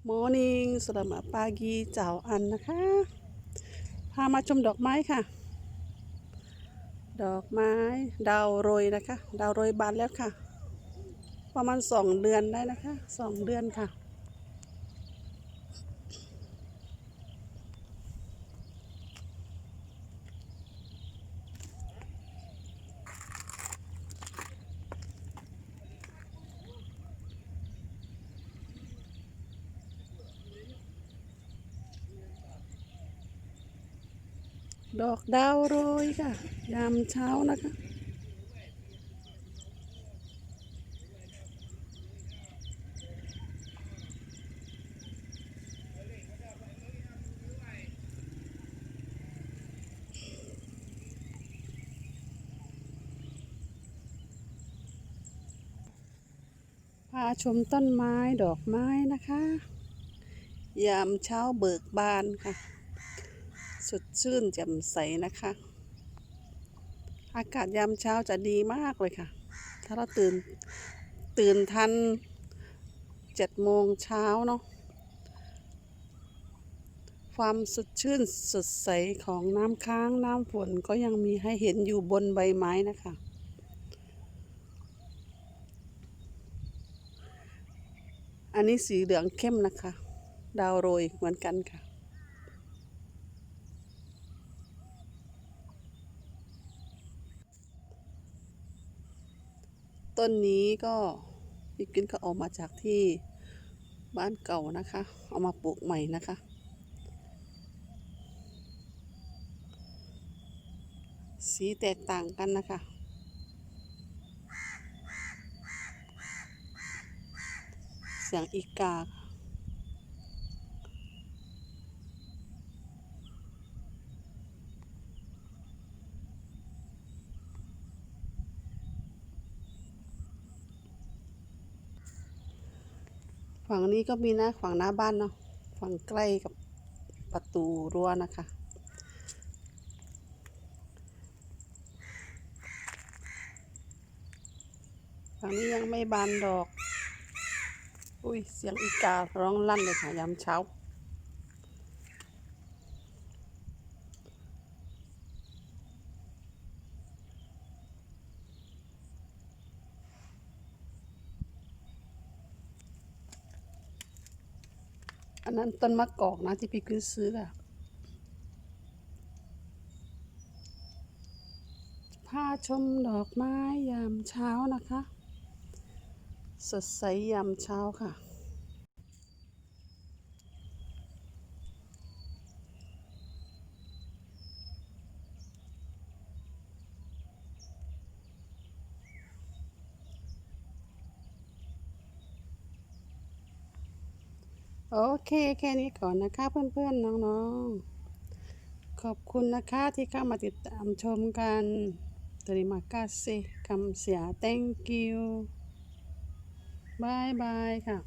Morning selamat pagi เจ้าอันนะคะ พามาชมดอกไม้ค่ะ ดอกไม้ ดาวโรยนะคะ ดาวโรยบานแล้วค่ะ ประมาณสองเดือนได้นะคะสองเดือนค่ะ ดอกดาวโรยค่ะ ยามเช้านะคะ พาชมต้นไม้ดอกไม้นะคะ ยามเช้าเบิกบานค่ะ สดชื่นแจ่มใสนะคะ อากาศยามเช้าจะดีมากเลยค่ะ ถ้าเราตื่นตื่นทันเจ็ดโมงเช้าเนาะความสดชื่นสดใสของน้ำค้างน้ำฝนก็ยังมีให้เห็นอยู่บนใบไม้นะคะ อันนี้สีเหลืองเข้มนะคะ ดาวโรยเหมือนกันค่ะ ต้นนี้ก็พี่กินก็ออกมาจากที่บ้านเก่านะคะ เอามาปลูกใหม่นะคะ สีแตกต่างกันนะคะ เสียงอีกาค่ะ ฝั่งนี้ก็มีนะฝั่งหน้าบ้านเนาะฝั่งใกล้กับประตูรั้วนะคะ ฝั่งนี้ยังไม่บานดอก อุ้ยเสียงอีการ้องลั่นเลยค่ะยามเช้า อันนั้นต้นมะกอกนะที่พี่ขึ้นซื้ออะพาชมดอกไม้ยามเช้านะคะ สดใสยามเช้าค่ะ โอเคแค่นี้ก่อนนะคะเพื่อนๆน้องๆ ขอบคุณนะคะที่เข้ามาติดตามชมกันตริมากาเซคำเสีย thank you บายบายค่ะ